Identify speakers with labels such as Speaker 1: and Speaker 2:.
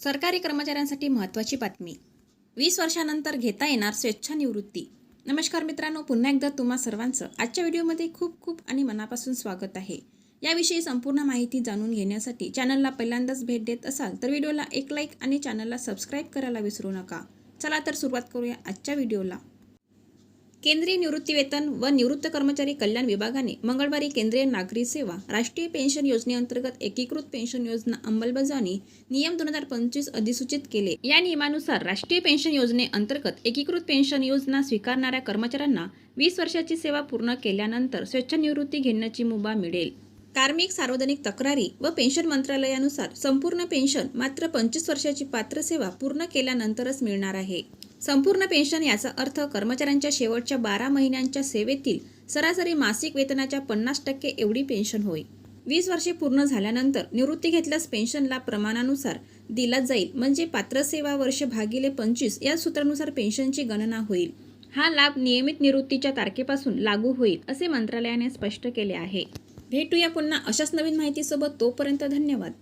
Speaker 1: सरकारी कर्मचाऱ्यांसाठी महत्त्वाची बातमी. वीस वर्षानंतर घेता येणार स्वेच्छा निवृत्ती नमस्कार मित्रांनो पुन्हा एकदा तुम्हा सर्वांचं आजच्या व्हिडिओमध्ये खूप खूप आणि मनापासून स्वागत आहे. याविषयी संपूर्ण माहिती जाणून घेण्यासाठी चॅनलला पहिल्यांदाच भेट देत असाल तर व्हिडिओला एक लाईक आणि चॅनलला सबस्क्राईब करायला विसरू नका. चला तर सुरुवात करूया आजच्या व्हिडिओला. केंद्रीय निवृत्तीवेतन व निवृत्त कर्मचारी कल्याण विभागाने मंगळवारी केंद्रीय नागरी सेवा राष्ट्रीय पेन्शन योजनेअंतर्गत एकीकृत पेन्शन योजना अंमलबजावणी नियम दोन हजार पंचवीस अधिसूचित केले. या नियमानुसार राष्ट्रीय पेन्शन योजनेअंतर्गत एकीकृत पेन्शन योजना स्वीकारणाऱ्या कर्मचाऱ्यांना वीस वर्षाची सेवा पूर्ण केल्यानंतर स्वेच्छानिवृत्ती घेण्याची मुभा मिळेल. कार्मिक सार्वजनिक तक्रारी व पेन्शन मंत्रालयानुसार संपूर्ण पेन्शन मात्र पंचवीस वर्षाची पात्र सेवा पूर्ण केल्यानंतरच मिळणार आहे. संपूर्ण पेन्शन याचा अर्थ कर्मचाऱ्यांच्या शेवटच्या बारा महिन्यांच्या सेवेतील सरासरी मासिक वेतनाच्या पन्नास टक्के एवढी पेन्शन होय. वीस वर्षे पूर्ण झाल्यानंतर निवृत्ती घेतल्यास पेन्शनला प्रमाणानुसार दिला जाईल म्हणजे पात्र सेवा वर्ष भागिले पंचवीस या सूत्रानुसार पेन्शनची गणना होईल. हा लाभ नियमित निवृत्तीच्या तारखेपासून लागू होईल असे मंत्रालयाने स्पष्ट केले आहे. भेटूया पुन्हा अशाच नवीन माहितीसोबत तोपर्यंत धन्यवाद.